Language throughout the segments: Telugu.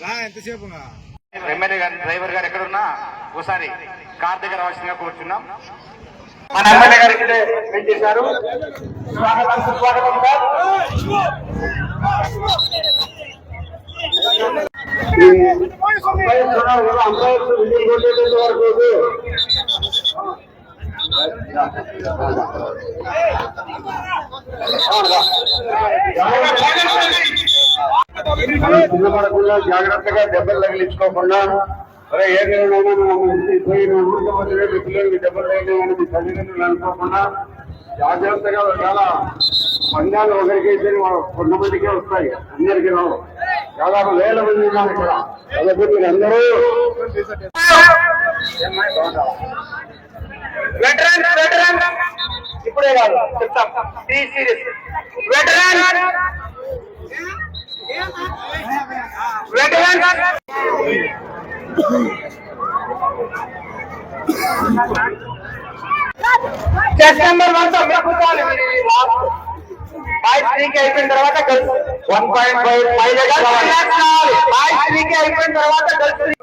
రా ఎంతసేపు ఎమ్మెల్యే గారు డ్రైవర్ గారు ఎక్కడున్నా ఒకసారి కార్ దగ్గర రావాల్సిందిగా కూర్చున్నాం మన ఎమ్మెల్యే గారు ఇక్కడే వెయిట్ చేశారు స్వాగతం సుస్వాగతం సార్ మనం చిన్నపడకుండా జాగ్రత్తగా దెబ్బలు తగిలించుకోకుండా అరే ఏ నెలలోనైనా మనం ఊరికి పోతే మీ పిల్లలకి దెబ్బలు తగిలినాయని మీ తల్లిదండ్రులు అనుకోకుండా జాగ్రత్తగా చాలా పందాలు ఒకరికైతే అయితే కొంతమందికే వస్తాయి అందరికీ రావు దాదాపు వేల మంది ఉన్నారు ఇక్కడ అందరూ వెటరన్ వెటరన్ ఇప్పుడే కాదు చెప్తాం. T series veteran veteran chess number వన్తో మీరు కూర్చోవాలి. మీరు ఈ లాస్ట్ ఫైవ్ త్రీకి అయిపోయిన తర్వాత girls one point five five five త్రీకి అయిపోయిన తర్వాత గర్ల్స్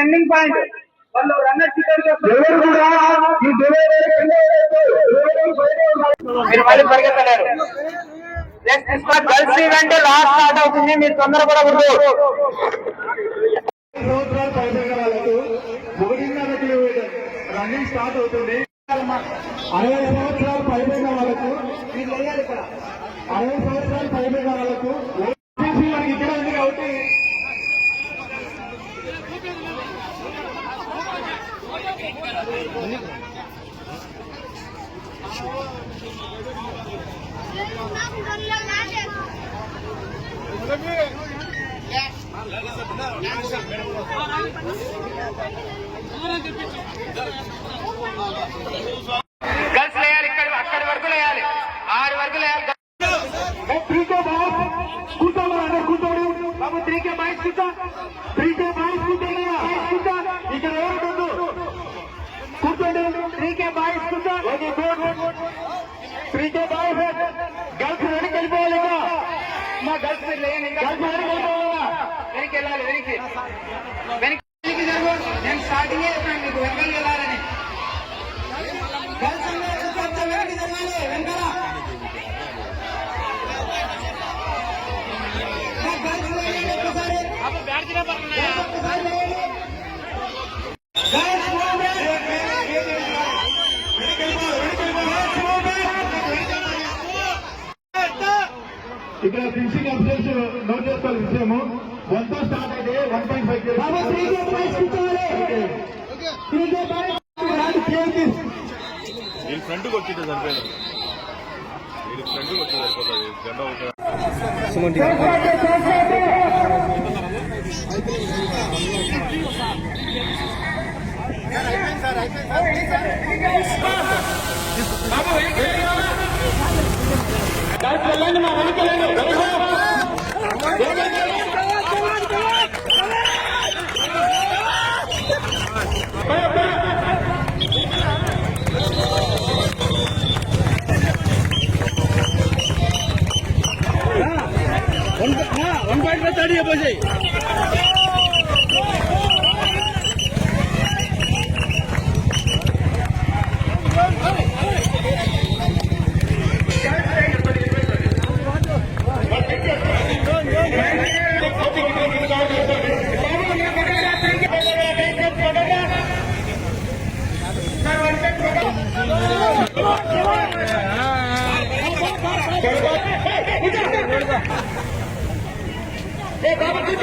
ఎండింగ్ పాయింట్ వాళ్ళు రన్నర్ మీరు మళ్ళీ పరిగెత్తలేరు. గర్ల్స్ ఈవెంట్ లాస్ట్ స్టార్ట్ అవుతుంది. మీరు పైబడిన స్టార్ట్ అవుతుంది. అరవై సంవత్సరాలు పైబడిన వాళ్ళకు మీరు వేయాలి ఇక్కడ అరవై సంవత్సరాలు పైబడిన వాళ్ళకు ఓటీసీ మనకి ఇక్కడ ఉంది కాబట్టి గర్ల్స్ లేయాలి ఇక్కడ అక్కడి వరకు లేయాలి ఆరు వరకు లేయాలి త్రీకే బాయ్ కూర్చోండి అందరు కూర్చోండి బాబు త్రీకే బాయ్ కూర్చో త్రీకే బాయ్ కూర్చోండి కూర్చో ఇక్కడ ఎవరు ముందు కూర్చోండి త్రీకే బాయ్ కూర్చో ఓకే గుడ్ త్రీకే బాయ్ గర్ల్స్ వెనక్కి వెళ్ళిపోవాలి ఇంకా మా గర్ల్స్ మీరు లేయండి ఇంకా గర్ల్స్ వెనక్కి వెళ్ళిపోవాలా వెనక్కి వెళ్ళాలి వెనక్కి వెనక్కి ఫ్రంట్ కొట్టింది సరిపోయింది. నేను ఫ్రంట్ కొట్టింది సరిపోతుంది. జెండా দিয়ে বসে Hey, hey, hey, hey, hey, hey, hey, hey, hey, hey, hey, ఒకటి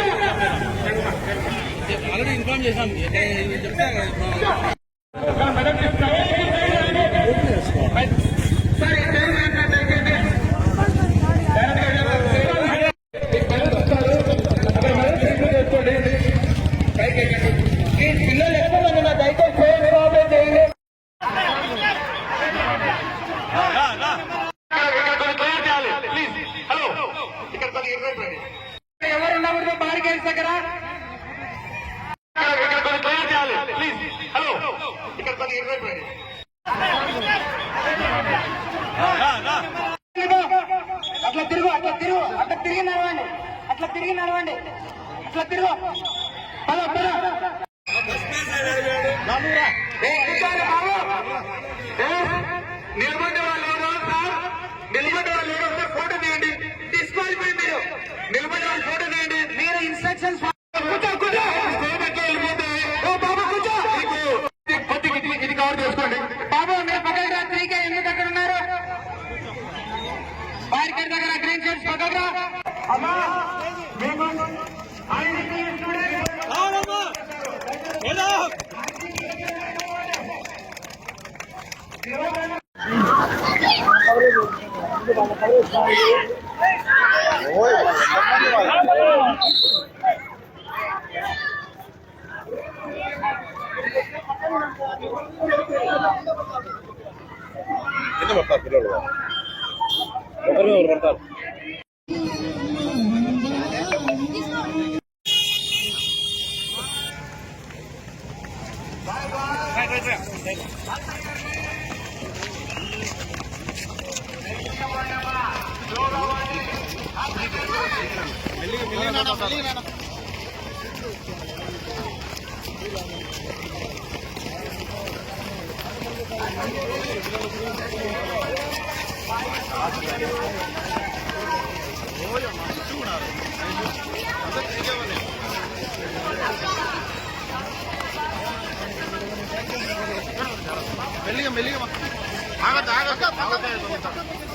పిల్లలు నిలబడ్డ వాళ్ళు ఎవరు సార్? నిలబడ్డ వాళ్ళు ఎవరు సార్? ఫోటో తీయండి. డిస్క్వాలిఫై మీరు. నిలబడ్డ వాళ్ళు ఫోటో తీయండి. మీరు ఇన్స్ట్రక్షన్స్ కూర్చో కూర్చో. స్టేజ్ ఎట్లా వెళ్ళిపోతే కింద పడతారు పిల్లలు ఒకరు ఒకరు పడతారు మెల్లిగా మెల్లిగా ఆగద్దు ఆగద్దు.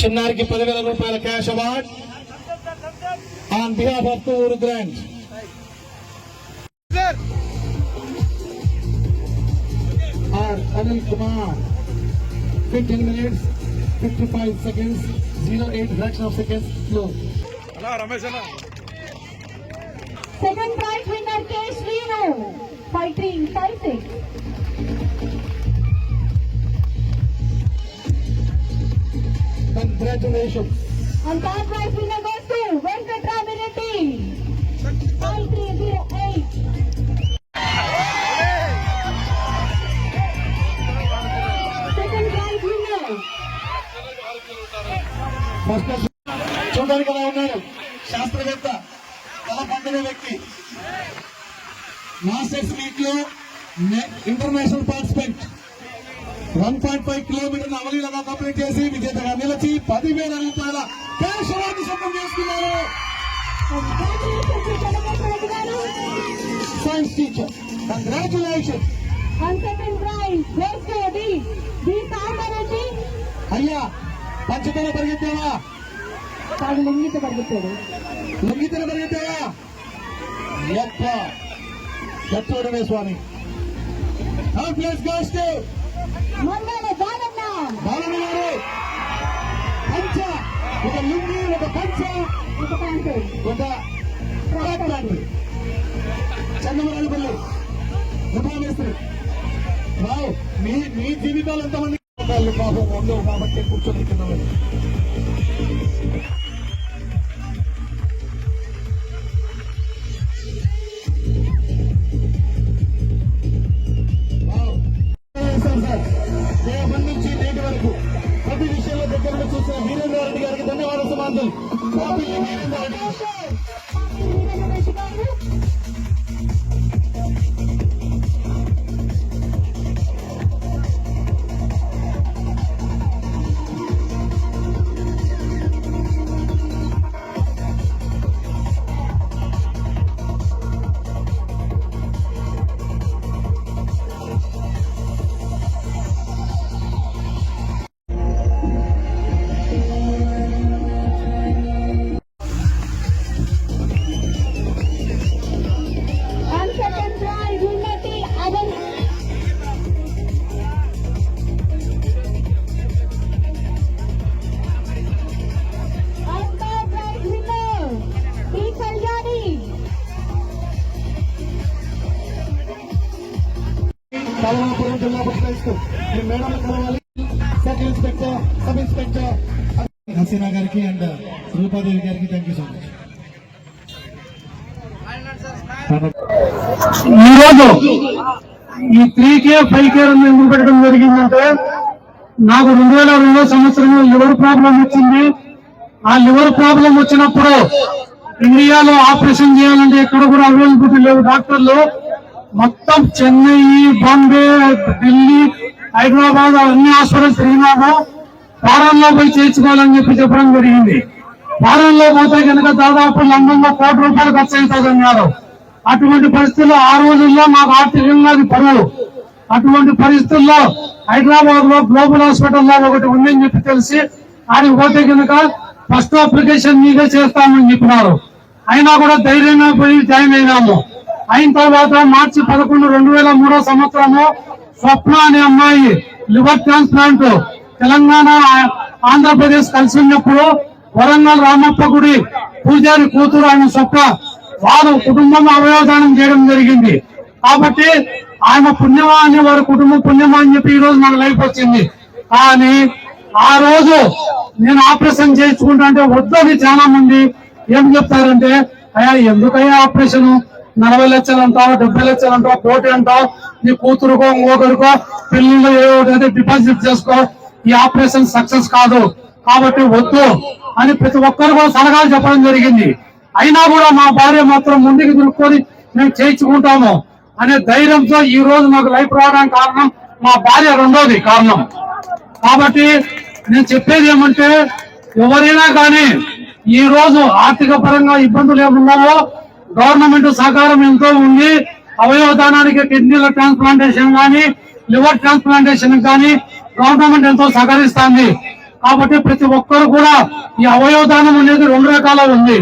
చిన్నారికి పదివేల రూపాయల cash award on behalf of tour grant R Anil Kumar fifteen minutes fifty five seconds zero eight fraction of seconds లో అలా రమేష్ అన్న Second prize winner K. Srinu, fighting five six. Congratulations And third prize winner goes to Venkatramiraty, five three zero eight. Second prize winner. First చూడడానికి ఎలా ఉన్నాడు శాస్త్రవేత్త తల పండిన వ్యక్తి మాస్టర్స్ మీట్ లో international participant one point five kilometre అవలీలగా కంప్లీట్ చేసి విజేతగా నిలిచి పదివేల రూపాయల క్యాష్ అవార్డు సొంతం చేసుకున్నారు. సైన్స్ టీచర్ కంగ్రాచులేషన్ అయ్యా పంచతల పరిగెత్తావా? తాను లింగిత పరుగుతాడు లింగితల పరిగెత్తావా? ఎత్తోడమే స్వామి. గోస్ టు మంగళ బాలన్న. బాలన్న గారు పంచ. ఒక లుంగి ఒక పంచ. ఒక ప్యాంటు. ఒక ట్రాక్ ప్యాంట్ చందమరాజపల్లి రావు మీ మీ జీవితాలు ఎంతమంది వాళ్ళు పాపం ఉండవు కాబట్టి కూర్చొని కింద you. నెక్స్ట్ మీ మేడం కలవాలి. Inspector sub inspector. హసీనా గారికి అండ్ రూపాదేవి గారికి థ్యాంక్ యూ సో మచ్ ఈరోజు ఈ త్రీ కే ఫైవ్ కే ఎందుకు పెట్టడం జరిగిందంటే నాకు రెండు వేల రెండో సంవత్సరంలో లివర్ ప్రాబ్లం వచ్చింది. ఆ లివర్ ప్రాబ్లం వచ్చినప్పుడు ఇండియాలో ఆపరేషన్ చేయాలంటే ఎక్కడ కూడా అవైలబిలిటీ లేవు. డాక్టర్లు మొత్తం చెన్నై బాంబే ఢిల్లీ హైదరాబాద్ అన్ని హాస్పిటల్స్ తిరిగినాము. వారాల్లో పోయి చేర్చుకోవాలని చెప్పి చెప్పడం జరిగింది. వారంలో పోతే కనుక దాదాపు లండన్లో కోటి రూపాయలు ఖర్చు అవుతుందన్నారు అటువంటి పరిస్థితుల్లో ఆ రోజుల్లో మాకు ఆర్థికంగా అది పనులు అటువంటి పరిస్థితుల్లో హైదరాబాద్లో గ్లోబల్ హాస్పిటల్లో ఒకటి ఉందని చెప్పి తెలిసి ఆడికి పోతే కనుక ఫస్ట్ అప్లికేషన్ మీదే చేస్తామని చెప్పినారు. అయినా కూడా ధైర్యంగా పోయి జాయిన్ అయినాము. అయిన తర్వాత మార్చి పదకొండు రెండు వేల మూడో సంవత్సరము స్వప్న అనే అమ్మాయి లివర్ ట్రాన్స్ప్లాంట్. తెలంగాణ ఆంధ్రప్రదేశ్ కలిసి ఉన్నప్పుడు వరంగల్ రామప్ప గుడి పూజారి కూతురు ఆయన స్వప్న వారు కుటుంబం అవయవదానం చేయడం జరిగింది. కాబట్టి ఆయన పుణ్యమా అని వారి కుటుంబం పుణ్యమా అని చెప్పి ఈ రోజు నాకు లైఫ్ వచ్చింది. కానీ ఆ రోజు నేను ఆపరేషన్ చేయించుకుంటా అంటే వద్దని చాలా మంది ఏం చెప్తారంటే అయ్యా ఎందుకయ్యా ఆపరేషన్? నలభై లక్షలు అంటావు డెబ్బై లక్షలు అంటావు కోటి అంటావు నీ కూతురుకో ఇంకొకరికో పిల్లలు ఏదైతే డిపాజిట్ చేసుకో. ఈ ఆపరేషన్ సక్సెస్ కాదు. కాబట్టి వద్దు అని ప్రతి ఒక్కరు కూడా సలహాలు చెప్పడం జరిగింది. అయినా కూడా మా భార్య మాత్రం ముందుకు దులుపుకొని మేము చేయించుకుంటాము అనే ధైర్యంతో ఈ రోజు నాకు లైఫ్ రావడానికి కారణం మా భార్య రెండోది కారణం. కాబట్టి నేను చెప్పేది ఏమంటే ఎవరైనా కానీ ఈ రోజు ఆర్థిక పరంగా ఇబ్బందులు ఏమున్నావో గవర్నమెంట్ సహకారం ఎంతో ఉంది. అవయవదానానికి కిడ్నీల ట్రాన్స్ప్లాంటేషన్ కానీ లివర్ ట్రాన్స్ప్లాంటేషన్ కానీ గవర్నమెంట్ ఎంతో సహకరిస్తుంది. కాబట్టి ప్రతి ఒక్కరు కూడా ఈ అవయవదానం అనేది రెండు రకాల ఉంది.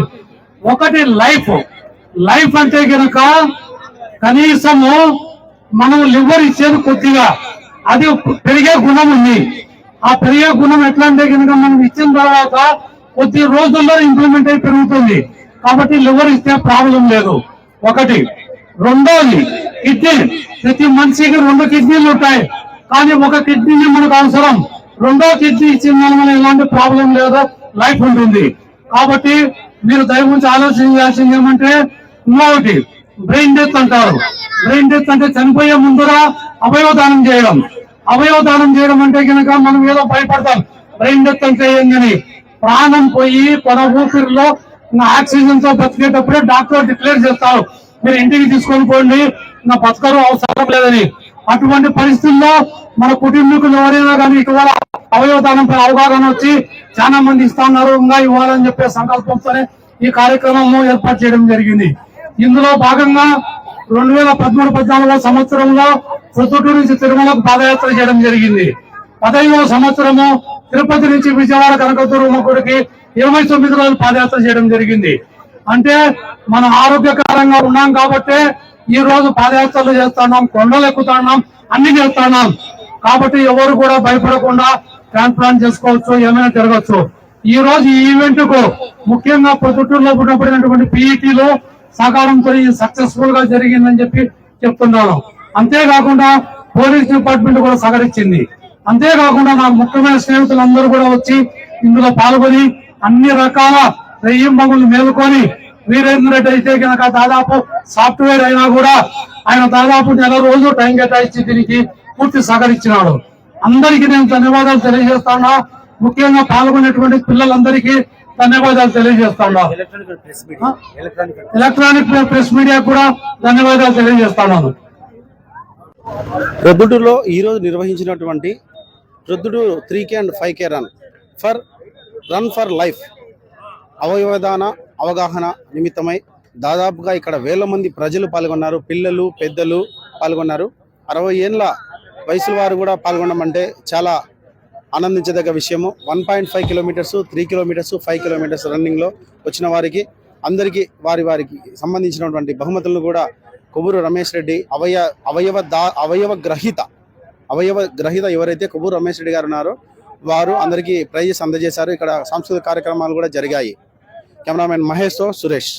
ఒకటి లైఫ్. లైఫ్ అంటే కనుక కనీసము మనం లివర్ ఇచ్చేది కొద్దిగా. అది పెరిగే గుణం ఉంది. ఆ పెరిగే గుణం ఎట్లా అంటే కనుక మనం ఇచ్చిన తర్వాత కొద్ది రోజుల్లో ఇంప్లిమెంట్ అయి పెరుగుతుంది. కాబట్టి లివర్ ఇస్తే ప్రాబ్లం లేదు. ఒకటి. రెండోది కిడ్నీ. ప్రతి మనిషికి రెండు కిడ్నీలు ఉంటాయి. కానీ ఒక కిడ్నీ మనకు అవసరం. రెండో కిడ్నీ ఇచ్చిన వల్ల ఎలాంటి ప్రాబ్లం లేదు లైఫ్ ఉంటుంది. కాబట్టి మీరు దయ గురించి ఆలోచన ఏమంటే ఇంకొకటి బ్రెయిన్ డెత్ అంటారు. బ్రెయిన్ డెత్ అంటే చనిపోయే ముందర అవయవదానం చేయడం. అవయవదానం చేయడం అంటే కనుక మనం ఏదో భయపడతాం. బ్రెయిన్ డెత్ అంటే ఏందని. ప్రాణం పోయి కొన ఊపిరిలో నా ఆక్సిజన్తో బతికేటప్పుడే డాక్టర్ డిక్లేర్ చేస్తారు మీరు ఇంటికి తీసుకొని పోండి. నా బతకరు అవసరం లేదని. అటువంటి పరిస్థితుల్లో మన కుటుంబీకులు ఎవరైనా కానీ ఇటీవల అవయవదానంపై అవగాహన వచ్చి చాలా మంది ఇస్తున్నారు ఇంకా ఇవ్వాలని చెప్పే సంకల్పంతోనే ఈ కార్యక్రమం ఏర్పాటు చేయడం జరిగింది. ఇందులో భాగంగా రెండు వేల పదమూడు పద్నాలుగో సంవత్సరంలో ప్రొద్దుటూరు నుంచి తిరుమలకు పాదయాత్ర చేయడం జరిగింది. పదహైదవ సంవత్సరము తిరుపతి నుంచి విజయవాడ కనకదుర్మ గుడికి ఇరవై తొమ్మిది రోజులు పాదయాత్ర చేయడం జరిగింది. అంటే మనం ఆరోగ్యకరంగా ఉన్నాం కాబట్టి ఈ రోజు పాదయాత్రలు చేస్తున్నాం కొండలు ఎక్కుతున్నాం అన్ని చేస్తున్నాం. కాబట్టి ఎవరు కూడా భయపడకుండా ట్రాన్స్ప్లాంట్ చేసుకోవచ్చు ఏమైనా జరగచ్చు ఈ రోజు ఈ ఈవెంట్కు ముఖ్యంగా పొద్దుటూరులో పుట్టినటువంటి పీఈటీలో సహకారంతో సక్సెస్ఫుల్గా జరిగిందని చెప్పి చెప్తున్నాను. అంతేకాకుండా పోలీస్ డిపార్ట్మెంట్ కూడా సహకరించింది. అంతేకాకుండా నాకు ముఖ్యమైన స్నేహితులందరూ కూడా వచ్చి ఇందులో పాల్గొని అన్ని రకాల రెయ్యింబగులు మేలుకొని వీరేంద్ర రెడ్డి అయితే కనుక దాదాపు సాఫ్ట్వేర్ అయినా కూడా ఆయన దాదాపు నెల రోజులు టైం కేటాయించి దీనికి పూర్తి సహకరించినాడు. అందరికీ నేను ధన్యవాదాలు తెలియజేస్తాను. ముఖ్యంగా పాల్గొనేటువంటి పిల్లలందరికీ ధన్యవాదాలు తెలియజేస్తాను. ఎలక్ట్రానిక్ ప్రెస్ మీడియా కూడా ధన్యవాదాలు తెలియజేస్తున్నాను ఈ ఈరోజు నిర్వహించినటువంటి రొద్దుడు three K and five K run for run for life అవయవదాన అవగాహన నిమిత్తమై దాదాపుగా ఇక్కడ వేల మంది ప్రజలు పాల్గొన్నారు. పిల్లలు పెద్దలు పాల్గొన్నారు. అరవై ఏళ్ళ వయసుల వారు కూడా పాల్గొనమంటే చాలా ఆనందించదగ్గ విషయము. One point five kilometres three kilometres five kilometres రన్నింగ్లో వచ్చిన వారికి అందరికీ వారి వారికి సంబంధించినటువంటి బహుమతులను కూడా కొవ్వూరు రమేష్ రెడ్డి అవయ అవయవ దా అవయవ గ్రహీత అవయవ గ్రహీత ఎవరైతే కొవ్వూరు రమేష్ రెడ్డి గారు ఉన్నారో వారు అందరికీ ప్రైజెస్ అందజేశారు. ఇక్కడ సాంస్కృతిక కార్యక్రమాలు కూడా జరిగాయి. కెమెరామెన్ మహేష్తో సురేష్.